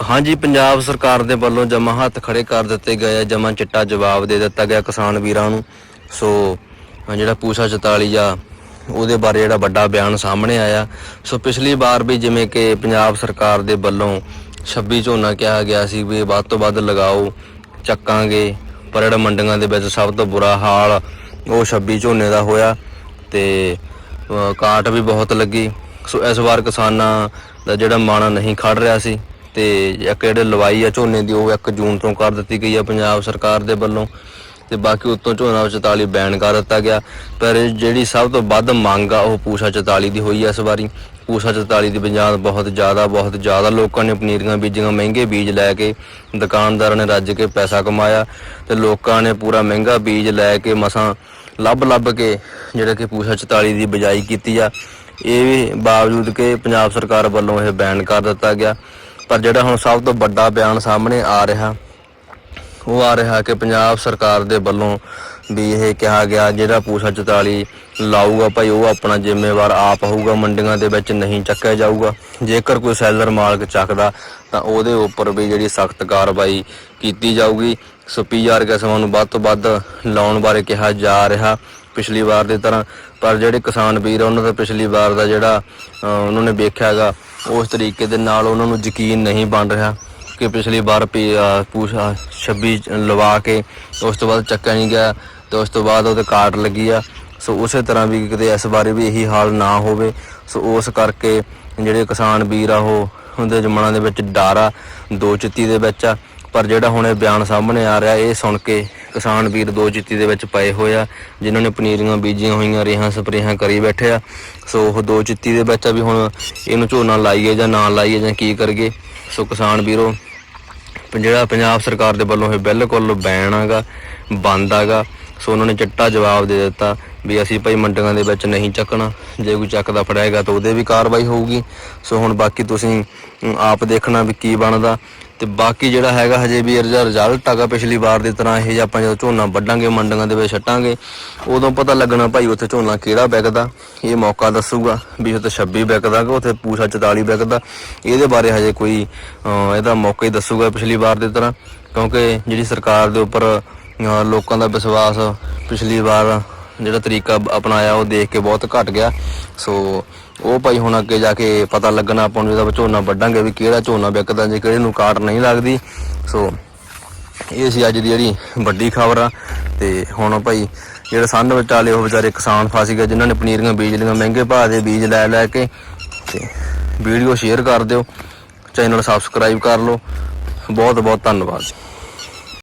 ਹਾਂਜੀ, ਪੰਜਾਬ ਸਰਕਾਰ ਦੇ ਵੱਲੋਂ ਜਮਾ ਹੱਥ ਖੜੇ ਕਰ ਦਿੱਤੇ ਗਏ ਆ ਜਮਾ ਚਿੱਟਾ ਜਵਾਬ ਦੇ ਦਿੱਤਾ ਗਿਆ ਕਿਸਾਨ ਵੀਰਾਂ ਨੂੰ। ਸੋ ਜਿਹੜਾ ਪੂਸਾ 44 ਆ, ਉਹਦੇ ਬਾਰੇ ਜਿਹੜਾ ਵੱਡਾ ਬਿਆਨ ਸਾਹਮਣੇ ਆਇਆ। ਸੋ, ਪਿਛਲੀ ਵਾਰ ਵੀ ਜਿਵੇਂ ਕਿ ਪੰਜਾਬ ਸਰਕਾਰ ਦੇ ਵੱਲੋਂ 26 ਝੋਨਾ ਕਿਹਾ ਗਿਆ ਸੀ ਵੀ ਵੱਧ ਤੋਂ ਵੱਧ ਲਗਾਓ, ਚੱਕਾਂਗੇ ਪਰ ਜਿਹੜਾ ਮੰਡੀਆਂ ਦੇ ਵਿੱਚ ਸਭ ਤੋਂ ਬੁਰਾ ਹਾਲ ਉਹ 26 ਝੋਨੇ ਦਾ ਹੋਇਆ ਤੇ ਕਾਟ ਵੀ ਬਹੁਤ ਲੱਗੀ। ਸੋ, ਇਸ ਵਾਰ ਕਿਸਾਨਾਂ ਦਾ ਜਿਹੜਾ ਮਾਣਾ ਨਹੀਂ ਖੜ ਰਿਹਾ ਸੀ। ਤੇ ਇੱਕ ਜਿਹੜੇ ਲਵਾਈ ਆ ਝੋਨੇ ਦੀ, ਉਹ 1 ਜੂਨ ਤੋਂ ਕਰ ਦਿੱਤੀ ਗਈ ਆ ਪੰਜਾਬ ਸਰਕਾਰ ਦੇ ਵੱਲੋਂ। ਤੇ ਬਾਕੀ ਉੱਤੋਂ ਝੋਨਾ 44 ਬੈਨ ਕਰ ਦਿੱਤਾ ਗਿਆ। ਪਰ ਜਿਹੜੀ ਸਭ ਤੋਂ ਵੱਧ ਮੰਗ ਆ, ਉਹ ਪੂਸਾ 44 ਦੀ ਹੋਈ ਆ ਇਸ ਵਾਰੀ। ਪੂਸਾ 44 ਦੀ ਪੰਜਾਬ ਬਹੁਤ ਜ਼ਿਆਦਾ ਬਹੁਤ ਜ਼ਿਆਦਾ ਲੋਕਾਂ ਨੇ ਪਨੀਰੀਆਂ ਬੀਜੀਆਂ, ਮਹਿੰਗੇ ਬੀਜ ਲੈ ਕੇ ਦੁਕਾਨਦਾਰਾਂ ਨੇ ਰੱਜ ਕੇ ਪੈਸਾ ਕਮਾਇਆ ਤੇ ਲੋਕਾਂ ਨੇ ਪੂਰਾ ਮਹਿੰਗਾ ਬੀਜ ਲੈ ਕੇ ਮਸਾਂ ਲੱਭ ਲੱਭ ਕੇ ਜਿਹੜਾ ਕਿ ਪੂਸਾ 44 ਦੀ ਬਜਾਈ ਕੀਤੀ ਆ। ਇਹ ਵੀ ਬਾਵਜੂਦ ਕਿ ਪੰਜਾਬ ਸਰਕਾਰ ਵੱਲੋਂ ਇਹ ਬੈਨ ਕਰ ਦਿੱਤਾ ਗਿਆ। ਪਰ ਜਿਹੜਾ ਹੁਣ ਸਭ ਤੋਂ ਵੱਡਾ ਬਿਆਨ ਸਾਹਮਣੇ ਆ ਰਿਹਾ ਉਹ ਆ ਰਿਹਾ ਕਿ ਪੰਜਾਬ ਸਰਕਾਰ ਦੇ ਵੱਲੋਂ ਵੀ ਇਹ ਕਿਹਾ ਗਿਆ ਜਿਹੜਾ ਪੂਸਾ 44 ਲਾਊਗਾ ਭਾਈ ਉਹ ਆਪਣਾ ਜ਼ਿੰਮੇਵਾਰ ਆਪ ਹੋਊਗਾ ਮੰਡੀਆਂ ਦੇ ਵਿੱਚ ਨਹੀਂ ਚੱਕਿਆ ਜਾਊਗਾ। ਜੇਕਰ ਕੋਈ ਸੈਲਰ ਮਾਲਕ ਚੱਕਦਾ ਤਾਂ ਉਹਦੇ ਉੱਪਰ ਵੀ ਜਿਹੜੀ ਸਖਤ ਕਾਰਵਾਈ ਕੀਤੀ ਜਾਊਗੀ। ਸੋ ਪੀਆਰ ਕਿਸਮਾਂ ਨੂੰ ਵੱਧ ਤੋਂ ਵੱਧ ਲਾਉਣ ਬਾਰੇ ਕਿਹਾ ਜਾ ਰਿਹਾ ਪਿਛਲੀ ਵਾਰ ਦੀ ਤਰ੍ਹਾਂ। ਪਰ ਜਿਹੜੇ ਕਿਸਾਨ ਵੀਰ ਆ, ਉਹਨਾਂ ਦਾ ਪਿਛਲੀ ਵਾਰ ਦਾ ਜਿਹੜਾ ਉਹਨਾਂ ਨੇ ਵੇਖਿਆਗਾ ਉਸ ਤਰੀਕੇ ਦੇ ਨਾਲ ਉਹਨਾਂ ਨੂੰ ਯਕੀਨ ਨਹੀਂ ਬਣ ਰਿਹਾ ਕਿ ਪਿਛਲੀ ਵਾਰ ਪੀ, ਅਹ, ਪੂਛਾ 26 ਲਵਾ ਕੇ ਉਸ ਤੋਂ ਬਾਅਦ ਚੱਕਿਆ ਨਹੀਂ ਗਿਆ ਤੇ ਉਸ ਤੋਂ ਬਾਅਦ ਉਹਦੇ ਕਾਰਡ ਲੱਗੀ ਆ। ਸੋ ਉਸੇ ਤਰ੍ਹਾਂ ਵੀ ਕਿਤੇ ਇਸ ਬਾਰੇ ਵੀ ਇਹੀ ਹਾਲ ਨਾ ਹੋਵੇ। ਸੋ ਉਸ ਕਰਕੇ ਜਿਹੜੇ ਕਿਸਾਨ ਵੀਰ ਆ ਉਹ ਉਹਦੇ ਜਮਨਾਂ ਦੇ ਵਿੱਚ ਡਰ ਆ, ਦੋ ਚਿੱਤੀ ਦੇ ਵਿੱਚ ਆ। ਪਰ ਜਿਹੜਾ ਹੁਣ ਇਹ ਬਿਆਨ ਸਾਹਮਣੇ ਆ ਰਿਹਾ, ਇਹ ਸੁਣ ਕੇ ਕਿਸਾਨ ਵੀਰ ਦੋ ਚਿੱਤੀ ਦੇ ਵਿੱਚ ਪਏ ਹੋਏ ਆ, ਜਿਨ੍ਹਾਂ ਨੇ ਪਨੀਰੀਆਂ ਬੀਜੀਆਂ ਹੋਈਆਂ, ਰੇਹਾਂ ਸਪਰੇਹਾਂ ਕਰੀ ਬੈਠੇ ਆ। ਸੋ ਉਹ ਦੋ ਚਿੱਤੀ ਦੇ ਵਿੱਚ ਆ ਵੀ ਹੁਣ ਇਹਨੂੰ ਝੋਨਾ ਲਾਈਏ ਜਾਂ ਨਾ ਲਾਈਏ ਜਾਂ ਕੀ ਕਰੀਏ। ਸੋ ਕਿਸਾਨ ਵੀਰੋ, ਪ- ਜਿਹੜਾ ਪੰਜਾਬ ਸਰਕਾਰ ਦੇ ਵੱਲੋਂ ਇਹ ਬਿਲਕੁਲ ਬੈਨ ਆਗਾ, ਬੰਦ ਹੈਗਾ ਸੋ ਉਹਨਾਂ ਨੇ ਚਿੱਟਾ ਜਵਾਬ ਦੇ ਦਿੱਤਾ ਵੀ ਅਸੀਂ ਭਾਈ ਮੰਡੀਆਂ ਦੇ ਵਿੱਚ ਨਹੀਂ ਚੱਕਣਾ। ਜੇ ਕੋਈ ਚੱਕਦਾ ਫੜਾਏਗਾ ਤਾਂ ਉਹਦੇ ਵੀ ਕਾਰਵਾਈ ਹੋਊਗੀ। ਸੋ ਹੁਣ ਬਾਕੀ ਤੁਸੀਂ ਆਪ ਦੇਖਣਾ ਵੀ ਕੀ ਬਣਦਾ। ਤੇ ਬਾਕੀ ਜਿਹੜਾ ਹੈਗਾ ਹਜੇ ਵੀ ਇਹਦਾ ਰਿਜ਼ਲਟ ਆਗਾ ਪਿਛਲੀ ਵਾਰ ਦੀ ਤਰ੍ਹਾਂ ਇਹ ਜੇ ਆਪਾਂ ਜਦੋਂ ਝੋਨਾ ਵੱਢਾਂਗੇ, ਮੰਡੀਆਂ ਦੇ ਵਿੱਚ ਛੱਟਾਂਗੇ ਉਦੋਂ ਪਤਾ ਲੱਗਣਾ ਭਾਈ ਉੱਥੇ ਝੋਨਾ ਕਿਹੜਾ ਵਿਕਦਾ, ਇਹ ਮੌਕਾ ਦੱਸੂਗਾ ਵੀ ਉੱਥੇ 26 ਵਿਕਦਾ ਕਿ ਉੱਥੇ ਪੂਸਾ 44 ਵਿਕਦਾ। ਇਹਦੇ ਬਾਰੇ ਹਜੇ ਕੋਈ ਇਹਦਾ ਮੌਕਾ ਹੀ ਦੱਸੂਗਾ ਪਿਛਲੀ ਵਾਰ ਦੀ ਤਰ੍ਹਾਂ, ਕਿਉਂਕਿ ਜਿਹੜੀ ਸਰਕਾਰ ਦੇ ਉੱਪਰ ਲੋਕਾਂ ਦਾ ਵਿਸ਼ਵਾਸ ਪਿਛਲੀ ਵਾਰ ਜਿਹੜਾ ਤਰੀਕਾ ਅਪਣਾਇਆ ਉਹ ਦੇਖ ਕੇ ਬਹੁਤ ਘਟ ਗਿਆ। ਸੋ ਉਹ ਭਾਈ ਹੁਣ ਅੱਗੇ ਜਾ ਕੇ ਪਤਾ ਲੱਗਣਾ, ਆਪਾਂ ਨੂੰ ਜਦੋਂ ਝੋਨਾ ਵੱਢਾਂਗੇ ਵੀ ਕਿਹੜਾ ਝੋਨਾ ਵਿਕਦਾ ਜੇ ਕਿਹੜੇ ਨੂੰ ਕਾਟ ਨਹੀਂ ਲੱਗਦੀ। ਸੋ ਇਹ ਸੀ ਅੱਜ ਦੀ ਜਿਹੜੀ ਵੱਡੀ ਖਬਰ ਆ। ਤੇ ਹੁਣ ਭਾਈ ਜਿਹੜੇ ਸੰਨ ਵਿਚਾਲੇ ਉਹ ਵਿਚਾਰੇ ਕਿਸਾਨ ਫਸ ਗਏ, ਜਿਨ੍ਹਾਂ ਨੇ ਪਨੀਰੀਆਂ ਬੀਜ ਲਈਆਂ, ਮਹਿੰਗੇ ਭਾਅ ਦੇ ਬੀਜ ਲੈ ਲੈ ਕੇ ਤੇ ਵੀਡੀਓ ਸ਼ੇਅਰ ਕਰ ਦਿਓ, ਚੈਨਲ ਸਬਸਕ੍ਰਾਈਬ ਕਰ ਲਓ। ਬਹੁਤ ਬਹੁਤ ਧੰਨਵਾਦ।